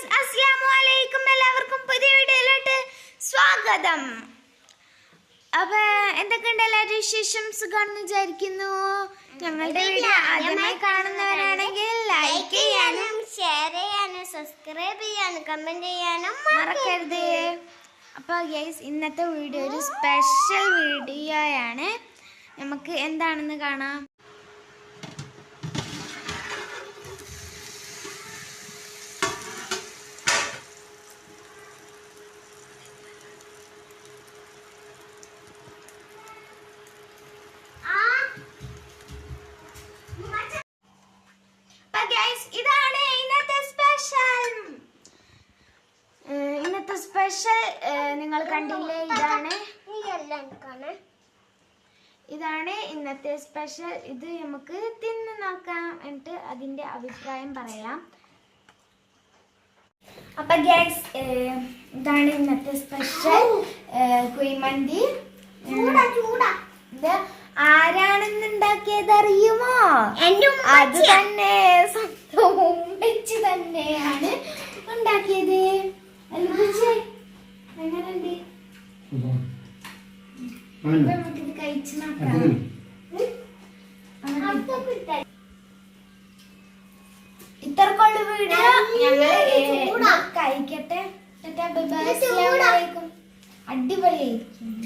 Guys അസ്സലാമു അലൈക്കും എല്ലാവർക്കും പുതിയ വീഡിയോയിലോട്ട് സ്വാഗതം. അപ്പൊ എന്തൊക്കെയുണ്ട് എല്ലാവരും വിശേഷം? സുഖമാണെന്ന് വിചാരിക്കുന്നു. ഞങ്ങളുടെ വീഡിയോ ആദ്യമായി കാണുന്നവരാണെങ്കിൽ ലൈക്ക് ചെയ്യാനും ഷെയർ ചെയ്യാനും സബ്സ്ക്രൈബ് ചെയ്യാനും കമന്റ് ചെയ്യാനും മറക്കരുത്. അപ്പൊ ഗൈസ് ഇന്നത്തെ വീഡിയോ ഒരു സ്പെഷ്യൽ വീഡിയോയാണ് നമുക്ക് എന്താണെന്ന് കാണാം അപ്പൊ ഗൈസ് ഇതാണ് ഇന്നത്തെ സ്പെഷ്യൽ ഇന്നത്തെ സ്പെഷ്യൽ നിങ്ങൾ കണ്ടില്ലേ? ഇതാണ് ഇതാണ് ഇന്നത്തെ സ്പെഷ്യൽ. ഇത് നമുക്ക് തിന്ന് നോക്കാം എന്നിട്ട് അതിന്റെ അഭിപ്രായം പറയാം. അപ്പൊ ഗ്യാസ് ഇതാണ് ഇന്നത്തെ സ്പെഷ്യൽ കുഴിമന്തി. ഇത് ആരാണെന്ന് ഉണ്ടാക്കിയത് അറിയുമോ അത് തന്നെ സ്വന്തം ഉമ്മച്ചി തന്നെയാണ് ഉണ്ടാക്കിയത്. ഇത്രക്കുള്ള വീഡിയോ. ഞങ്ങൾ കഴിക്കട്ടെ. അടിപൊളിയായിരിക്കും.